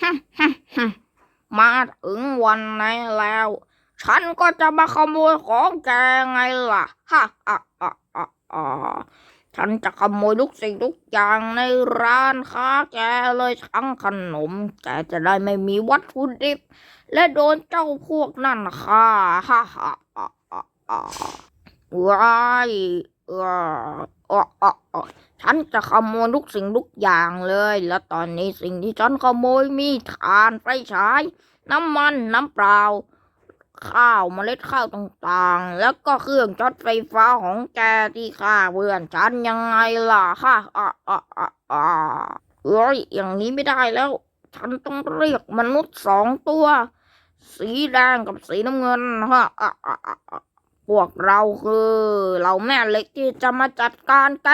ฮึฮึฮึมาถึงวันนี้แล้ว ฉันก็จะมาขโมยของแกไงล่ะฮ่าอะอะอะอะฉันจะขโมยทุกสิ่งทุกอย่างในร้านค้าแกเลยทั้งขนมแกจะได้ไม่มีวัตถุดิบ และโดนเจ้าพวกนั่นฆ่าฮ่าฮ่าอะอะอะว้ายอะอะอะอะ ฉันจะขโมยทุกสิ่งทุกอย่างเลย แล้วตอนนี้สิ่งที่ฉันขโมยมีถ่านไฟฉาย น้ำมันน้ำเปล่า ข้าวเมล็ดข้าวต่างๆ แล้วก็เครื่องช็อตไฟฟ้าของแกที่ฆ่าเพื่อนฉันยังไงล่ะฮ่าอะอะอะอะเอ้ยอย่างนี้ไม่ได้แล้ว ฉันต้องเรียกมนุษย์สองตัว สีแดงกับสีน้ำเงินค่ะอะอะอะ พวกเราคือเราแม่เหล็กที่จะมาจัดการแก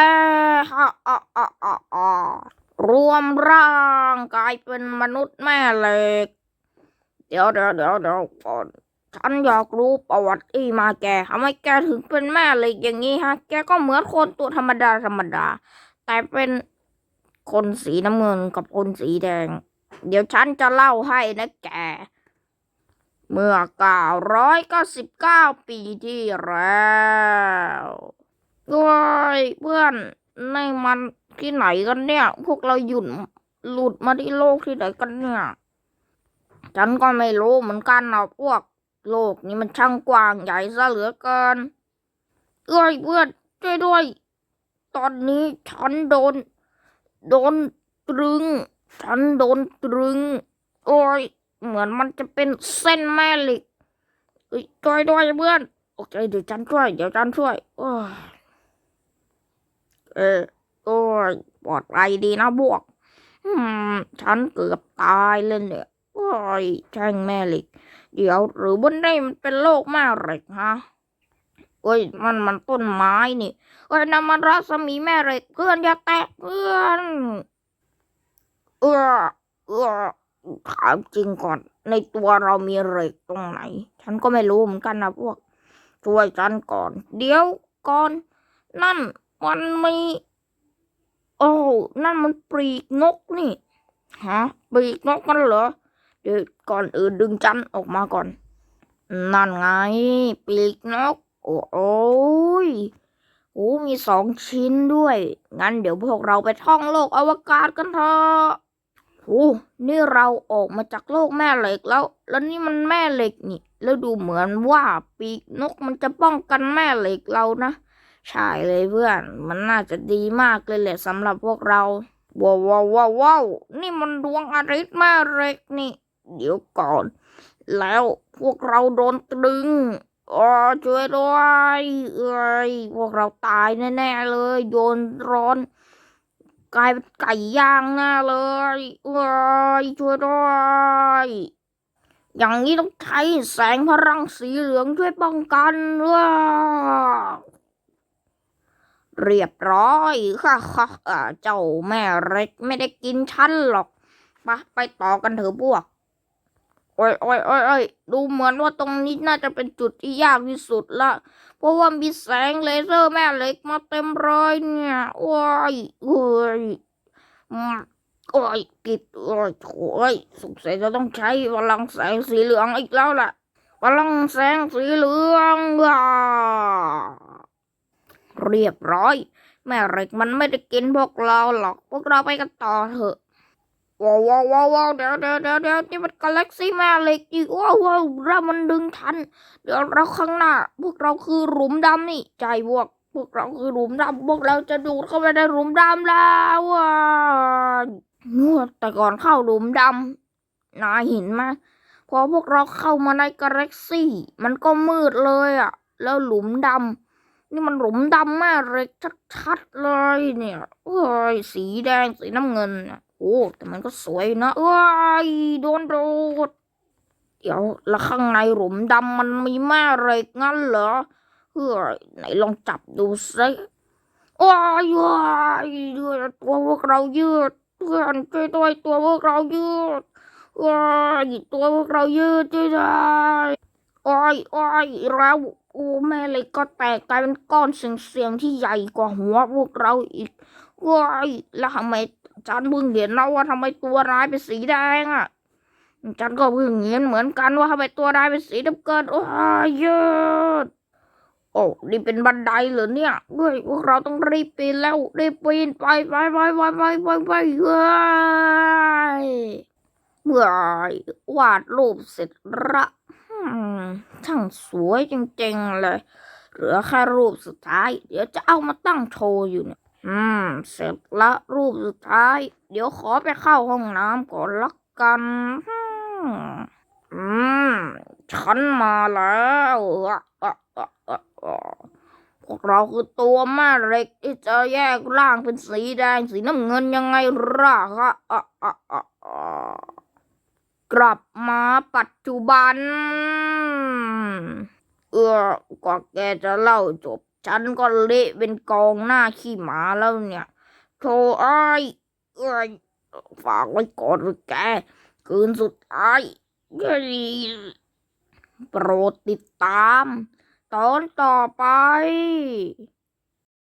ฮะอะอะอะอะรวมร่างกายเป็นมนุษย์แม่เหล็ก เดี๋ยวเดี๋ยวเดี๋ยวเดี๋ยวก่อนฉันอยากรู้ประวัติที่มาแกทำไมแกถึงเป็นแม่เหล็กอย่างนี้ฮะ แกก็เหมือนคนตัวธรรมดาธรรมดา แต่เป็นคนสีน้ำเงินกับคนสีแดง เดี๋ยวฉันจะเล่าให้นะแก เมื่อเก้าร้อยเก้าสิบเก้าปีที่แล้วว้ายเพื่อนในมันที่ไหนกันเนี่ย พวกเราหยุ่นหลุดมาที่โลกที่ไหนกันเนี่ย ฉันก็ไม่รู้เหมือนกันนะพวกโลกนี้มันช่างกว้างใหญ่ซะเหลือเกินเอ้ยเพื่อนช่วยด้วย ตอนนี้ฉันโดน โดนตรึง ฉันโดนตรึง โอ้ย เหมือนมันจะเป็นเส้นแม่เหล็กเอ้ยช่วยด้วยเพื่อนโอเคเดี๋ยวฉันช่วย เดี๋ยวฉันช่วยโอ้ยเออโอ้ยปลอดภัยดีนะบวกอืมฉันเกือบตายเลยเนี่ยโอ้ยแช่งแม่เหล็ก เดี๋ยวหรือวันนี้มันเป็นโรคแม่เหล็กฮะเอ้ยมันมันต้นไม้นี่เอ้ยนั่นมันรัศมีแม่เหล็กเพื่อนอย่าแตะเพื่อนเออเออ ถามจริงก่อน ในตัวเรามีเหล็กตรงไหน ฉันก็ไม่รู้เหมือนกันนะพวก ช่วยฉันก่อน เดี๋ยวก่อน นั่นมันมีโอ้นั่นมันปลีกนกนี่ฮะปลีกนกกันเหรอเดี๋ยวก่อนอื่นดึงจันออกมาก่อน นั่นไงปลีกนก โอ้โอ้ยโอ้มีสองชิ้นด้วย งั้นเดี๋ยวพวกเราไปท่องโลกอวกาศกันเถอะ โอ้นี่เราออกมาจากโลกแม่เหล็กแล้ว แล้วนี่มันแม่เหล็กนี่ แล้วดูเหมือนว่าปีกนกมันจะป้องกันแม่เหล็กเรานะ ใช่เลยเพื่อน มันน่าจะดีมากเลยแหละสำหรับพวกเรา ว้าวว้าวว้าววาวนี่มันดวงอาทิตย์แม่เหล็กนี่ เดี๋ยวก่อน แล้วพวกเราโดนตรึงอ๋อช่วยด้วยเอ้ยพวกเราตายแน่ๆเลยโยนร้อน กลายเป็นไก่ย่างแน่เลยเอ้ยช่วยด้วยอย่างนี้ต้องใช้แสงพลังสีเหลืองช่วยป้องกันว้าเรียบร้อยค่ะค่ะเจ้าแม่เล็กไม่ได้กินฉันหรอกไปไปต่อกันเถอะพวก โอ้ยโอ้ยโอ้ยโอ้ยดูเหมือนว่าตรงนี้น่าจะเป็นจุดที่ยากที่สุดละ เพราะว่ามีแสงเลเซอร์แม่เหล็กมาเต็มเลยเนี่ย โอ้ยโอ้ยโอ้ยกิดโอ้ยโอ้ยสงสัยจะต้องใช้พลังแสงสีเหลืองอีกแล้วล่ะพลังแสงสีเหลืองว้าเรียบร้อย แม่เหล็กมันไม่ได้กินพวกเราหรอก พวกเราไปกันต่อเถอะ ว้าวว้าวว้าวเดี๋ยวเดี๋ยวเดี๋ยวเดี๋ยวนี่มันกาแล็กซี่แม่เหล็กอีกว้าวว้าวเรามันดึงทัน เดี๋ยวเราข้างหน้า พวกเราคือหลุมดำนี่ใจพวก พวกเราคือหลุมดำพวกเราจะดูดเข้าไปในหลุมดำแล้วว้าวแต่ก่อนเข้าหลุมดำนายเห็นไหมพอพวกเราเข้ามาในกาแล็กซี่ มันก็มืดเลยอะ แล้วหลุมดำนี่มันหลุมดำแม่เล็กชัดๆเลยเนี่ยเอ้ยสีแดงสีน้ำเงินเนี่ย โอ้แต่มันก็สวยนะว้ยโดนโดดเดี๋ยวแล้วข้างในหลุมดำมันมีแม่เหล็กงั้นเหรอเฮ้ยไหนลองจับดูสิว้ายว้ยด้วยตัวพวกเรายืดเพื่อนช่วยด้วยตัวพวกเรายืดว้ายตัวพวกเรายืดช่วยด้วยโอ้อยอ้ยแล้วโอ้แม่เหล็กก็แตกกลายเป็นก้อนเสียงๆที่ใหญ่กว่าหัวพวกเราอีก ว้ายแล้วทำไมฉันเพิ่งเห็นนะว่าทำไมตัวร้ายเป็นสีแดงอะฉันก็เพิ่งเห็นเหมือนกันว่าทำไมตัวได้เป็นสีน้ำเงินโอ้ยเยดโอ้นี่เป็นบันไดเหรอเนี่ยเฮ้ยพวกเราต้องรีบปีนแล้วรีบปีนไปไปไปไปไปไปไปเฮ้ยเมื่อวาดรูปเสร็จละช่างสวยจริงๆเลย เหลือแค่รูปสุดท้าย เดี๋ยวจะเอามาตั้งโชว์อยู่เนี่ย อืม เสร็จละรูปสุดท้าย เดี๋ยวขอไปเข้าห้องน้ำก่อนละกัน อืม ฉันมาแล้วอะอะอะอะอะพวกเราคือตัวแม่เหล็กที่จะแยกร่างเป็นสีแดงสีน้ำเงินยังไงล่ะฮะอะอะอะกลับมาปัจจุบัน เออกว่าแกจะเล่าจบ ฉันก็เละเป็นกองหน้าขี้หมาแล้วเนี่ยโธ่ไอ้ายเอ้ยฝากไว้ก่อนแกคืนสุดท้ายโปรดติดตาม ตอนต่อไป